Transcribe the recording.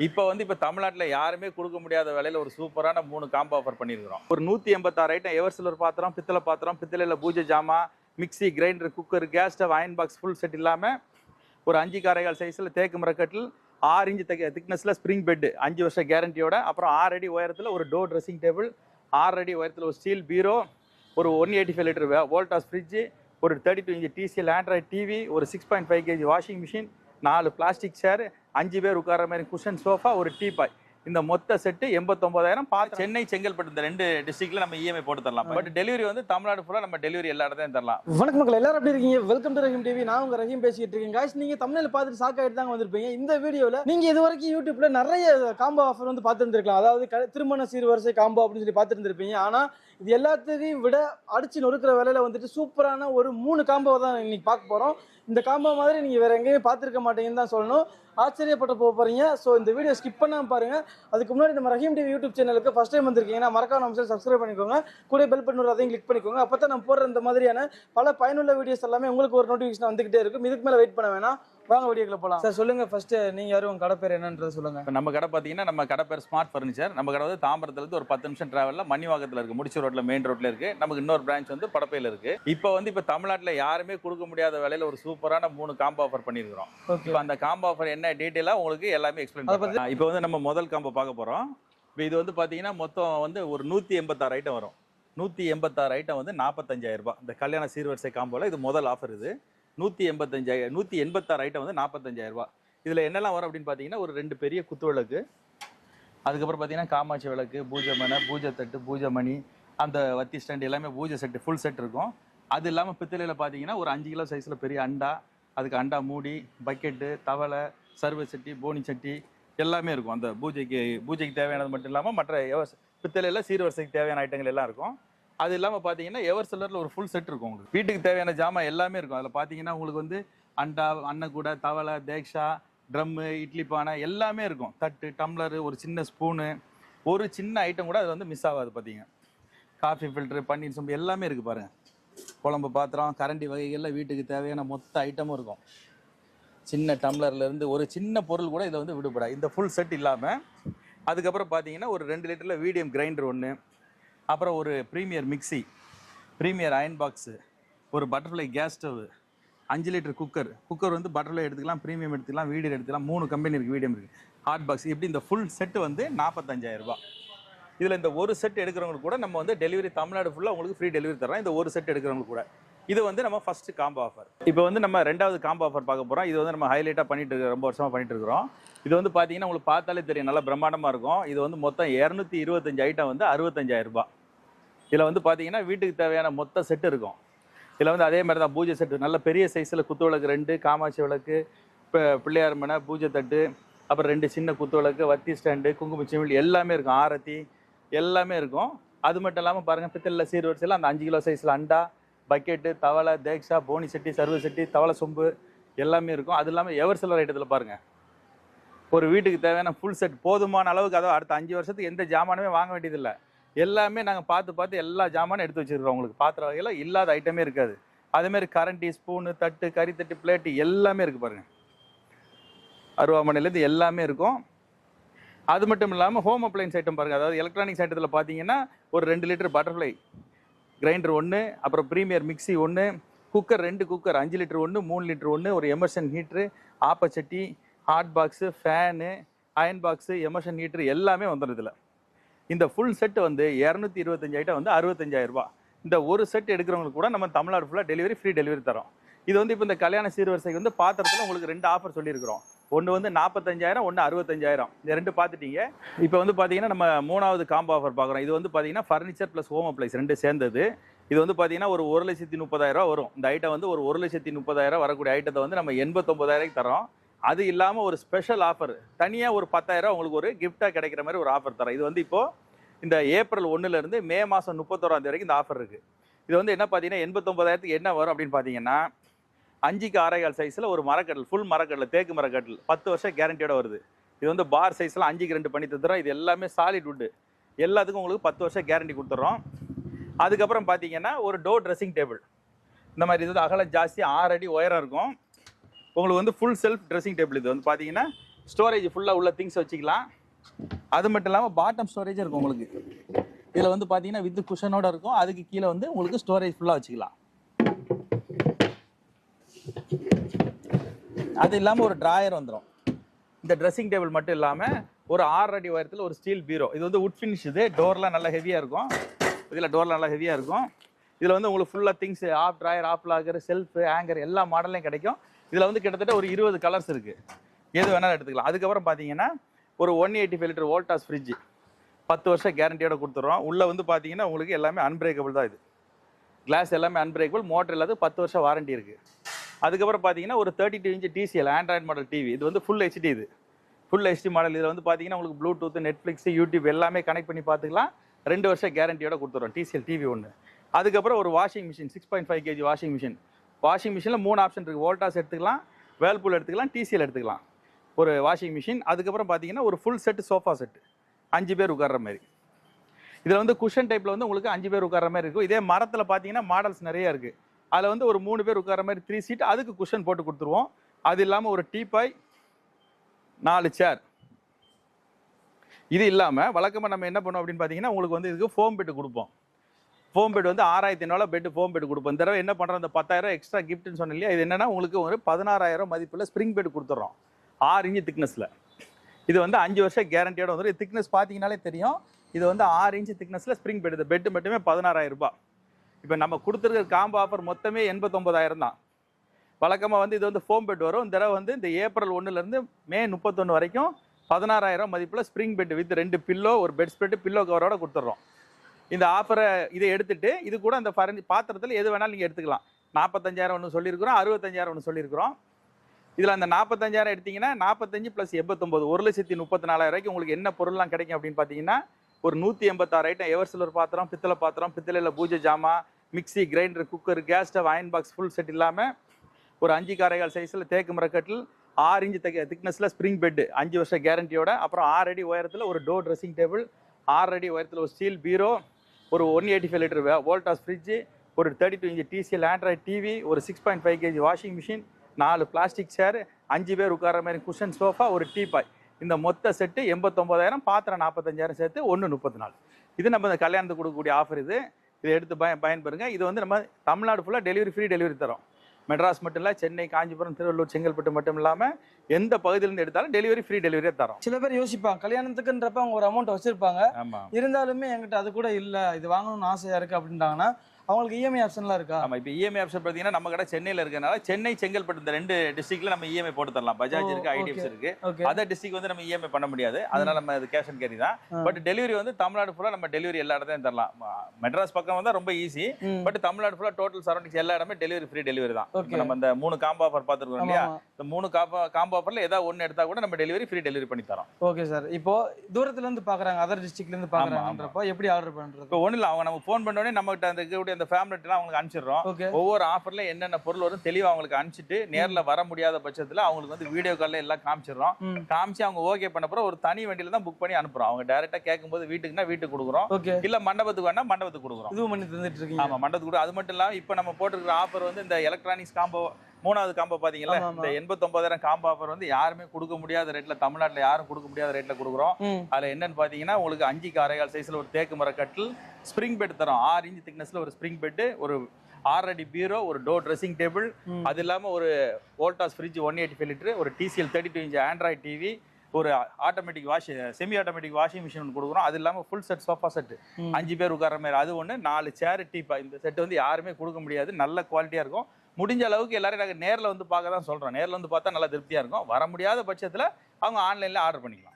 இப்போ வந்து இப்போ தமிழ்நாட்டில் யாருமே கொடுக்க முடியாத விலையில ஒரு சூப்பரான மூணு காம்போ ஆஃபர் பண்ணியிருக்கிறோம் ஒரு நூற்றி எண்பத்தாறு ஐட்டம் எவர் சில்வர் பாத்திரம் பித்தளை பாத்திரம் பித்தளையில் பூஜை ஜாமா mixie grinder cooker gas stove iron box full set இல்லாமல் ஒரு அஞ்சு காரைகால் சைஸில் தேக்கு மரக்கட்டில் ஆறு இன்ச்சு தக்க திக்னஸில் ஸ்ப்ரிங் பெட் அஞ்சு வருஷம் கேரண்டியோட அப்புறம் ஆறு அடி உயரத்தில் ஒரு டோர் ட்ரெஸ்ஸிங் டேபிள் ஆறு அடி உயரத்தில் ஒரு ஸ்டீல் பீரோ ஒரு one eighty five litre Voltas fridge ஒரு thirty two inch TCL Android TV ஒரு six point five kg washing machine நாலு பிளாஸ்டிக் சேர் அஞ்சு பேர் உட்கார மாதிரி குஷன் சோஃபா ஒரு டீபாய் இந்த மொத்த செட்டு எண்பத்தொம்பதாயிரம் பார்த்து சென்னை செங்கல்பட்டு இந்த ரெண்டு டிஸ்ட்ரிக்ட்ல நம்ம இஎம்ஐ போட்டு தரலாம். பட் டெலிவரி வந்து தமிழ்நாடு ஃபுல்லாக நம்ம டெலிவரி எல்லா இடத்தையும் தரலாம். வணக்கம் மக்கள் எல்லாரும் எப்படி இருக்கீங்க? வெல்கம் டு ரஹீம் டிவி நான் உங்க ரஹீம் பேசிட்டு இருக்கேன். Guys நீங்க தமிழ்ல பார்த்துட்டு ஷாக் ஆயிட்டு தான் வந்திருப்பீங்க. இந்த வீடியோல நீங்க இது வரைக்கும் யூடியூப்ல நிறைய காம்போ ஆஃபர் வந்து பார்த்துருந்துருக்கலாம். அதாவது திருமண சீர்வரிசை காம்போ அப்படின்னு சொல்லி பார்த்துருந்துருப்பீங்க. ஆனா இது எல்லாத்தையும் விட அடிச்சு நொறுக்கிற வேலையில வந்துட்டு சூப்பரான ஒரு மூணு காம்போ தான் இன்னைக்கு பார்க்க போறோம். இந்த காம்போ மாதிரி நீங்க வேற எங்கேயும் பார்த்துருக்க மாட்டீங்கன்னு தான் சொல்லணும். ஆச்சரியப்பட்டு போக போறீங்க. ஸோ இந்த வீடியோ ஸ்கிப் பண்ணாம பாருங்க. அதுக்கு முன்னாடி நம்ம ரஹீம் டிவி யூடியூப் சேனலுக்கு ஃபர்ஸ்ட் டைம் வந்திருக்கீங்கன்னா மறக்காம நம்ம சப்ஸ்கிரைப் பண்ணிக்கோங்க. கூட பெல் பண்ணுற அதையும் கிளிக் பண்ணிக்கோங்க. அப்போ தான் நம்ம போடுற இந்த மாதிரியான பல பயனுள்ள வீடியோஸ் எல்லாமே உங்களுக்கு ஒரு நோட்டிஃபிகேஷன் வந்துகிட்டே இருக்கும். இதுக்கு மேலே வெயிட் பண்ண வேணாம். வாங்க வீடியோக்குள்ள போகலாம் சார் சொல்லுங்க ஃபர்ஸ்ட் நீங்க யாரும் உங்க கடை பேர் என்னன்றது சொல்லுங்க. இப்போ நம்ம கடை பார்த்தீங்கன்னா நம்ம கடை பேர் ஸ்மார்ட் ஃபர்னிச்சர் நம்ம கடை வந்து தாம்பரத்துலேருந்து ஒரு பத்து நிமிஷம் டிராவலில் மணிவாக்கத்தில் இருக்குது முடிச்சு ரோட்டில் மெயின் ரோட்டில் இருக்குது நமக்கு இன்னொரு பிரான்ச் வந்து படப்பையில் இருக்குது இப்போ வந்து இப்போ தமிழ்நாட்டில் யாருமே கொடுக்க முடியாத விலையில ஒரு சூப்பரான மூணு காம்போ ஆஃபர் பண்ணியிருக்கிறோம். இப்போ அந்த காம்போ ஆஃபர் என்ன டீட்டெயிலாக உங்களுக்கு எல்லாமே எக்ஸ்பிளைன் பண்ணுறேன் இப்போ வந்து நம்ம முதல் காம்போ பார்க்க போகிறோம் இப்போ இது வந்து பார்த்தீங்கன்னா மொத்தம் வந்து ஒரு நூற்றி எண்பத்தாறு ஐட்டம் வரும். நூற்றி எண்பத்தாறு ஐட்டம் வந்து நாற்பத்தஞ்சாயிரம் ரூபாய். இந்த கல்யாண சீர்வரிசை காம்போவில் இது முதல் ஆஃபர் இது. நூற்றி எண்பத்தஞ்சாயிரம் நூற்றி எண்பத்தாறு ஐட்டம் வந்து நாற்பத்தஞ்சாயிரரூபா இதில் என்னெல்லாம் வரும் அப்படின்னு பார்த்தீங்கன்னா ஒரு ரெண்டு பெரிய குத்து விளக்கு அதுக்கப்புறம் பார்த்தீங்கன்னா காமாட்சி விளக்கு பூஜை மனை பூஜை தட்டு பூஜை மணி அந்த வத்தி ஸ்டாண்ட் எல்லாமே பூஜை செட்டு ஃபுல் செட் இருக்கும். அது இல்லாமல் பித்தளையில் பார்த்தீங்கன்னா ஒரு அஞ்சு கிலோ சைஸில் பெரிய அண்டா அதுக்கு அண்டா மூடி பக்கெட்டு தவளை சர்வ சட்டி போனி சட்டி எல்லாமே இருக்கும். அந்த பூஜைக்கு பூஜைக்கு தேவையானது மட்டும் இல்லாமல் மற்ற பித்தளையில் சீர்வரிசைக்கு தேவையான ஐட்டங்கள் எல்லாம் இருக்கும். அது இல்லாமல் பார்த்தீங்கன்னா எவர் சிலரில் ஒரு ஃபுல் செட் இருக்கும் உங்களுக்கு. வீட்டுக்கு தேவையான ஜாமான் எல்லாமே இருக்கும். அதில் பார்த்தீங்கன்னா உங்களுக்கு வந்து அண்டா அன்னக்கூடை தவளை தேக்ஷா ட்ரம்மு இட்லி பானை எல்லாமே இருக்கும். தட்டு டம்ளர் ஒரு சின்ன ஸ்பூனு ஒரு சின்ன ஐட்டம் கூட அது வந்து மிஸ் ஆகாது பார்த்தீங்க காஃபி ஃபில்ட்ரு பன்னீர் சொம்பு எல்லாமே இருக்குது பாருங்கள் குழம்பு பாத்திரம் கரண்டி வகைகளில் வீட்டுக்கு தேவையான மொத்த ஐட்டமும் இருக்கும். சின்ன டம்ளர்ல இருந்து ஒரு சின்ன பொருள் கூட இதில் வந்து விடுபடாது. இந்த ஃபுல் செட் இல்லாமல் அதுக்கப்புறம் பார்த்தீங்கன்னா ஒரு ரெண்டு லிட்டரில் வீடியம் கிரைண்டர் ஒன்று அப்புறம் ஒரு Premier mixie Premier iron box ஒரு பட்டர்ஃப்ளை கேஸ் ஸ்டவ் அஞ்சு லிட்டர் குக்கர் குக்கர் வந்து பட்டர்ஃப்ளை எடுத்துக்கலாம் ப்ரீமியம் எடுத்துக்கலாம் வீடியோ எடுத்துக்கலாம் மூணு கம்பெனி இருக்குது வீடியம் இருக்குது ஹாட் பாக்ஸ் இப்படி இந்த ஃபுல் செட்டு வந்து நாற்பத்தஞ்சாயிரம் இதில் இந்த ஒரு செட் எடுக்கிறவங்களுக்கு கூட நம்ம வந்து டெலிவரி தமிழ்நாடு ஃபுல்லாக உங்களுக்கு ஃப்ரீ டெலிவரி தரோம் இந்த ஒரு செட் எடுக்கிறவங்களுக்கு கூட. இது வந்து நம்ம ஃபஸ்ட்டு காம்போ ஆஃபர் இப்போ வந்து நம்ம ரெண்டாவது காம்போ ஆஃபர் பார்க்க போகிறோம் இது வந்து நம்ம ஹைலைட்டாக பண்ணிட்டு இருக்கோம் ரொம்ப வருஷமாக பண்ணிட்டு இருக்கிறோம். இது வந்து பார்த்தீங்கன்னா உங்களுக்கு பார்த்தாலே தெரியும் நல்லா பிரம்மாண்டமாக இருக்கும். இது வந்து மொத்தம் இரநூத்தி இருபத்தஞ்சு ஐட்டம் வந்து அறுபத்தஞ்சாயிரம் ரூபாய். இதில் வந்து பார்த்தீங்கன்னா வீட்டுக்கு தேவையான மொத்த செட்டு இருக்கும். இதில் வந்து அதே மாதிரி தான் பூஜை செட்டு நல்ல பெரிய சைஸில் குத்து விளக்கு ரெண்டு காமாட்சி விளக்கு இப்போ பிள்ளையார் மனை பூஜை தட்டு அப்புறம் ரெண்டு சின்ன குத்து விளக்கு வத்தி ஸ்டாண்டு குங்கும சிமிழ் எல்லாமே இருக்கும். ஆரத்தி எல்லாமே இருக்கும். அது மட்டும் இல்லாமல் பாருங்கள் பித்தளில் சீர்வரிசையில் அந்த அஞ்சு கிலோ சைஸில் அண்டா பக்கெட்டு தவளை தேக்ஷா போனி சட்டி சர்வ சட்டி தவளை சொம்பு எல்லாமே இருக்கும். அது இல்லாமல் எவர் சிலர் ஐட்டத்தில் பாருங்கள் ஒரு வீட்டுக்கு தேவையான ஃபுல் செட் போதுமான அளவுக்கு அதாவது அடுத்த அஞ்சு வருஷத்துக்கு எந்த ஜாமானுமே வாங்க வேண்டியதில்லை. எல்லாமே நாங்கள் பார்த்து பார்த்து எல்லா ஜாமானும் எடுத்து வச்சுருக்கோம் உங்களுக்கு பாத்திர வகையில் இல்லாத ஐட்டமே இருக்காது. அதேமாரி கரண்டி ஸ்பூனு தட்டு கறி தட்டு பிளேட்டு எல்லாமே இருக்குது பாருங்கள் அருவாமனையிலேருந்து எல்லாமே இருக்கும். அது மட்டும் இல்லாமல் ஹோம் அப்ளைன்ஸ் ஐட்டம் பாருங்கள் அதாவது எலக்ட்ரானிக்ஸ் ஐட்டத்தில் பார்த்தீங்கன்னா ஒரு ரெண்டு லிட்டர் பட்டர்ஃப்ளை கிரைண்டர் ஒன்று அப்புறம் ப்ரீமியர் மிக்சி ஒன்று குக்கர் ரெண்டு குக்கர் அஞ்சு லிட்டர் ஒன்று மூணு லிட்டர் ஒன்று ஒரு immersion heater ஆப்பச்சட்டி hot box fan iron box immersion heater எல்லாமே வந்துடும் இதில். இந்த ஃபுல் செட் வந்து இரநூத்தி இருபத்தஞ்சு ஐட்டம் வந்து அறுபத்தஞ்சாயிரம் ரூபாய் இந்த ஒரு செட் எடுக்கிறவங்களுக்கு கூட நம்ம தமிழ்நாடு ஃபுல்லாக டெலிவரி ஃப்ரீ டெலிவரி தரோம். இது வந்து இப்போ இந்த கல்யாண சீர்வரிசைக்கு வந்து பாத்திரத்தில் உங்களுக்கு ரெண்டு ஆஃபர் சொல்லியிருக்கிறோம். ஒன்று வந்து நாற்பத்தஞ்சாயிரம் ஒன்று அறுபத்தஞ்சாயிரம். இந்த ரெண்டு பார்த்துட்டீங்க இப்போ வந்து பார்த்தீங்கன்னா நம்ம மூணாவது காம்போ ஆஃபர் பார்க்குறோம் இது வந்து பார்த்தீங்கன்னா ஃபர்னிச்சர் ப்ளஸ் ஹோம் அப்ளைஸ் ரெண்டு சேர்ந்தது. இது வந்து பார்த்தீங்கன்னா ஒரு ஒரு லட்சத்தி முப்பதாயிரம் ரூபா வரும். இந்த ஐட்டம் வந்து ஒரு ஒரு லட்சத்தி முப்பதாயிரம் வரக்கூடிய ஐட்டத்தை வந்து நம்ம எண்பத்தொம்பதாயிரம் தரோம். அது இல்லாமல் ஒரு ஸ்பெஷல் ஆஃபர் தனியாக ஒரு பத்தாயிரம் உங்களுக்கு ஒரு கிஃப்டாக கிடைக்கிற மாதிரி ஒரு ஆஃபர் தரோம் இது வந்து இப்போது இந்த ஏப்ரல் ஒன்றுலேருந்து மே மாதம் முப்பத்தோராம் தேதி வரைக்கும் இந்த ஆஃபர் இருக்குது இது வந்து என்ன பார்த்தீங்கன்னா எண்பத்தொம்பதாயிரத்துக்கு என்ன வரும் அப்படின்னு பார்த்தீங்கன்னா அஞ்சுக்கு ஆறேகால் சைஸில் ஒரு மரக்கட்டல் ஃபுல் மரக்கட்டில் தேக்கு மரக்கட்டில் பத்து வருஷம் கேரண்டியோட வருது. இது வந்து பார் சைஸில் அஞ்சுக்கு ரெண்டு பண்ணி தந்துடுறோம். இது எல்லாமே சாலிட் வுட்டு எல்லாத்துக்கும் உங்களுக்கு பத்து வருஷம் கேரண்டி கொடுத்துட்றோம். அதுக்கப்புறம் பார்த்தீங்கன்னா ஒரு டோர் ட்ரெஸ்ஸிங் டேபிள் இந்த மாதிரி இது வந்து அகலம் ஜாஸ்தி ஆறு அடி உயரம் இருக்கும். உங்களுக்கு வந்து ஃபுல் செல்ஃப் ட்ரெஸ்ஸிங் டேபிள் இது. வந்து பார்த்தீங்கன்னா ஸ்டோரேஜ் ஃபுல்லாக உள்ள திங்ஸ் வச்சுக்கலாம். அது மட்டும் இல்லாமல் பாட்டம் ஸ்டோரேஜ் இருக்கும் உங்களுக்கு. இதில் வந்து பார்த்தீங்கன்னா வித் குஷனோட இருக்கும். அதுக்கு கீழே வந்து உங்களுக்கு ஸ்டோரேஜ் ஃபுல்லாக வச்சுக்கலாம். அது இல்லாமல் ஒரு ட்ராயர் வந்துடும் இந்த ட்ரெஸ்ஸிங் டேபிள் மட்டும் இல்லாமல் ஒரு ஆறு அடி உயரத்தில் ஒரு ஸ்டீல் பீரோ இது வந்து உட் ஃபினிஷ் இது. டோர்லாம் நல்லா ஹெவியாக இருக்கும். இதில் டோர்லாம் நல்லா ஹெவியாக இருக்கும். இதில் வந்து உங்களுக்கு ஃபுல்லாக things of drawer of locker shelf hanger எல்லா மாடல்லையும் கிடைக்கும். இதில் வந்து கிட்டத்தட்ட ஒரு இருபது கலர்ஸ் இருக்குது எது வேணாலும் எடுத்துக்கலாம். அதுக்கப்புறம் பார்த்தீங்கன்னா ஒரு one eighty five litre Voltas fridge பத்து வருஷம் கேரண்டியோட கொடுத்துட்றோம் உள்ளே வந்து பார்த்தீங்கன்னா உங்களுக்கு எல்லாமே அன்பிரேக்கபிள் தான் இது. கிளாஸ் எல்லாமே அன்பிரேக்கபிள் மோட்டர் இல்லாத பத்து வருஷம் வாரண்டி இருக்குது அதுக்கப்புறம் பார்த்தீங்கன்னா ஒரு thirty two inch TCL Android model TV இது வந்து ஃபுல் ஹெச்டி இது. ஃபுல் ஹெச்டி மாடல் இதில் வந்து பார்த்தீங்கன்னா உங்களுக்கு ப்ளூடூத் நெட்ஃப்ளிக்ஸ் யூடியூப் எல்லாமே கனெக்ட் பண்ணி பார்த்துக்கலாம் ரெண்டு வருஷம் கேரண்டியோட கொடுத்துறோம் டிசிஎல் டிவி ஒன்று அதுக்கப்புறம் ஒரு washing machine six point five KG washing machine washing மிஷினில் மூணு ஆப்ஷன் இருக்குது வோல்டாஸ் எடுத்துக்கலாம் வேல்பூல் எடுத்துக்கலாம் டிசிஎல் எடுத்துக்கலாம். ஒரு வாஷிங் மிஷின் அதுக்கப்புறம் பார்த்தீங்கன்னா ஒரு ஃபுல் செட் சோஃபா செட் அஞ்சு பேர் உட்கார்ற மாதிரி. இதில் வந்து குஷன் டைப்பில் வந்து உங்களுக்கு அஞ்சு பேர் உட்கார்ற மாதிரி இருக்கும். இதே மரத்தில் பார்த்தீங்கன்னா மாடல்ஸ் நிறைய இருக்குது அதில் வந்து ஒரு மூணு பேர் உட்கார மாதிரி த்ரீ சீட் அதுக்கு குஷன் போட்டு கொடுத்துருவோம். அது இல்லாமல் ஒரு டீப்பாய் நாலு சேர் இது இல்லாமல் வழக்கமாக நம்ம என்ன பண்ணோம் அப்படின்னு பார்த்தீங்கன்னா உங்களுக்கு வந்து இதுக்கு ஃபோம் பெட் கொடுப்போம். ஃபோம் பெட் வந்து ஆறாயிரத்தி ஐநூறுவா பெட் ஃபோம் பெட் கொடுப்போம். இந்த தடவை என்ன பண்ணுறோம் அந்த பத்தாயிரம் எக்ஸ்ட்ரா கிஃப்ட்னு சொன்ன இல்லையா? இது என்னன்னா உங்களுக்கு ஒரு பதினாறாயிரம் மதிப்பில் ஸ்ப்ரிங் பெட் கொடுத்துட்றோம் ஆறு இன்ச்சு திக்னஸில் இது வந்து அஞ்சு வருஷம் கேரண்டியோட வந்துடும் திக்னஸ் பார்த்தீங்கனாலே தெரியும். இது வந்து ஆறு இன்ச்சு திக்னஸில் ஸ்ப்ரிங் பெட் இந்த பெட்டு மட்டுமே பதினாறாயிரம் ரூபாய். இப்போ நம்ம கொடுத்துருக்கிற காம்போ ஆஃபர் மொத்தமே எண்பத்தொம்பதாயிரம் தான். வழக்கமாக வந்து இது வந்து ஃபோம் பெட் வரும். இந்த தடவை வந்து இந்த ஏப்ரல் ஒன்றுலேருந்து மே முப்பத்தொன்று வரைக்கும் பதினாறாயிரம் மதிப்பில் ஸ்ப்ரிங் பெட் வித் ரெண்டு பில்லோ ஒரு பெட் ஸ்ப்ரெட்டு பில்லோ கவரோட கொடுத்துட்றோம் இந்த ஆஃபரை இதை எடுத்துட்டு இது கூட அந்த ஃபர்னி பாத்திரத்தில் எது வேணாலும் நீங்கள் எடுத்துக்கலாம். நாற்பத்தஞ்சாயிரம் ஒன்று சொல்லியிருக்கிறோம் அறுபத்தஞ்சாயிரம் ஒன்று சொல்லியிருக்கிறோம். இதில் அந்த நாற்பத்தஞ்சாயிரம் எடுத்தீங்கன்னா நாற்பத்தஞ்சு ப்ளஸ் எண்பத்தொம்பது ஒரு லட்சத்தி முப்பத்தி நாலாயிரம் வரைக்கும் உங்களுக்கு என்ன பொருள்லாம் கிடைக்கும் அப்படின்னு பார்த்தீங்கன்னா ஒரு நூற்றி எண்பத்தாறு ஐட்டம் எவர்சிலர் பாத்திரம் பித்தளை பாத்திரம் பித்தளையில் பூஜை ஜாமா mixie grinder cooker gas stove iron box full set இல்லாமல் ஒரு அஞ்சு காரைகால் சைஸில் தேக்கு மரக்கட்டில் ஆறு இன்ச்சு தெக்க திக்னஸில் ஸ்ப்ரிங் பெட் அஞ்சு வருஷம் கேரண்டியோட அப்புறம் ஆறு அடி உயரத்தில் ஒரு டோர் ட்ரெஸ்ஸிங் டேபிள் ஆறு அடி உயரத்தில் ஒரு ஸ்டீல் பீரோ ஒரு one eighty five litre Voltas fridge ஒரு thirty two inch TCL Android TV ஒரு six point five KG washing machine நாலு பிளாஸ்டிக் சேர் அஞ்சு பேர் உட்கார மாதிரி குஷன் சோஃபா ஒரு டீபாய் இந்த மொத்த செட்டு எண்பத்தொம்போதாயிரம் பாத்திரம் நாற்பத்தஞ்சாயிரம் சேர்த்து ஒன்று முப்பத்தி நாலு. இது நம்ம இந்த கல்யாணத்துக்கு கொடுக்கக்கூடிய ஆஃபர் இது. இதை எடுத்து பய பயன்பெறுங்க. இது வந்து நம்ம தமிழ்நாடு ஃபுல்லாக டெலிவரி ஃப்ரீ டெலிவரி தரோம். மெட்ராஸ் மட்டும் இல்லை சென்னை காஞ்சிபுரம் திருவள்ளூர் செங்கல்பட்டு மட்டும் இல்லாமல் எந்த பகுதியிலேருந்து எடுத்தாலும் டெலிவரி ஃப்ரீ டெலிவரியே தரோம். சில பேர் யோசிப்பாங்க கல்யாணத்துக்குன்றப்ப அவங்க ஒரு அமௌண்ட் வச்சிருப்பாங்க. இருந்தாலுமே என்கிட்ட அது கூட இல்ல இது வாங்கணும்னு ஆசையா இருக்கு அப்படின்ட்டாங்கன்னா அவங்களுக்கு E இஎம்ஐ ஆப்ஷன்லாம் இருக்கா? ஆமா இப்போ இஎம்ஐ ஆப்ஷன் பார்த்தீங்கன்னா நம்ம கடை சென்னையில் இருக்கனால சென்னை செங்கல்பட்டு இந்த ரெண்டு டிஸ்ட்ரிக்ட்ல நம்ம இஎம்ஐ போட்டு தரலாம். பஜாஜ் இருக்கு ஐடிஎஃப்ஸ் okay. இருக்கு. அதர் டிஸ்ட்ரிக்ட் வந்து நம்ம இஎம்ஐ பண்ண முடியாது. அதனால நம்ம அது கேஷ் அண்ட் கேரி தான். பட் டெலிவரி வந்து தமிழ்நாடு ஃபுல்லாக நம்ம டெலிவரி எல்லா இடத்தையும் தரலாம். மெட்ராஸ் பக்கம் வந்தா ரொம்ப ஈஸி பட் தமிழ்நாடு ஃபுல்லாக டோட்டல் சரௌண்டிங்ஸ் எல்லா இடமே டெலிவரி ஃப்ரீ டெலிவரி தான். நம்ம இந்த மூணு காம்போ ஆஃபர் பார்த்துருக்கோம் இல்லையா? இந்த மூணு காம்போ காம்போ ஆஃபர்ல ஏதாவது ஒன்று எடுத்தா கூட நம்ம டெலிவரி ஃப்ரீ டெலிவரி பண்ணி தரோம். ஓகே சார் இப்போ தூரத்துல இருந்து பாக்குறாங்க அதர் டிஸ்ட்ரிக்ட்ல இருந்து பாக்குறாங்கன்றப்போ எப்படி ஆர்டர் பண்றது? இப்போ ஒன்றும் இல்லை அவங்க நம்ம ஃபோன் பண்ண உடனே நம்ம கிட்ட அந்த இருக்கக்கூடிய அந்த ஃபேமிலிட்டெலாம் அவங்களுக்கு அனுப்பிச்சிடுறோம். ஒவ்வொரு ஆஃபர்ல என்னென்ன பொருள் வரும் தெளிவா அவங்களுக்கு அனுப்பிச்சிட்டு நேர்ல வர முடியாத பட்சத்துல அவங்களுக்கு வந்து வீடியோ கால்ல எல்லாம் காமிச்சிடுறோம். காமிச்சு அவங்க ஓகே பண்ண பிறகு ஒரு தனி வண்டியில தான் புக் பண்ணி அனுப்புறோம். அவங்க டைரக்டா கேட்கும்போது வீட்டுக்குன்னா வீட்டுக்கு கொடுக்குறோம். இல்ல மண்டபத்துக்கு வேணா மண்டபத்துக்கு கொடுக்குறோம். இதுவும் பண்ணி தந்துட்டு இருக்கீங்க. ஆமா மண்டபத்துக்கு கூட அது மட்டும் இல்லாம இப்ப நம்ம போட்டிருக்கிற ஆஃபர் வந்து இந்த எலக்ட்ரானிக்ஸ் காம்போ மூணாவது காம்போ பாத்தீங்களா. இந்த எண்பத்தொன்பதாயிரம் காம்போ ஆஃபர் வந்து யாருமே கொடுக்க முடியாத ரேட்ல தமிழ்நாட்டுல யாரும் கொடுக்க முடியாத ரேட்ல கொடுக்குறோம். அதுல என்னன்னு பாத்தீங்கன்னா உங்களுக்கு அஞ்சு காரைகால் சைஸ்ல ஒரு தேக்கு மர கட்டில் ஸ்ப்ரிங் பெட் தரோம். ஆறு இன்ச் திக்னஸ்ல ஒரு ஸ்ப்ரிங் பெட் ஒரு ஆறு அடி பீரோ ஒரு டோர் ட்ரெஸ்ஸிங் டேபிள். அது இல்லாம ஒரு Voltas fridge one eighty five litre ஒரு TCL thirty two inch Android TV ஒரு automatic wash semi automatic washing machine ஒன்று கொடுக்குறோம். அது இல்லாமல் ஃபுல் செட் சோஃபா செட். அஞ்சு பேர் உட்கார மாதிரி. அது ஒன்று நாலு சேர் டீப்பா இந்த செட் வந்து யாருமே கொடுக்க முடியாது. நல்ல குவாலிட்டியாக இருக்கும். முடிஞ்ச அளவுக்கு எல்லாரும் நாங்கள் நேரில் வந்து பார்க்க தான் சொல்கிறோம் நேரில் வந்து பார்த்தா நல்லா திருப்தியாக இருக்கும். வர முடியாத பட்சத்தில் அவங்க ஆன்லைனில் ஆர்டர் பண்ணிக்கலாம்.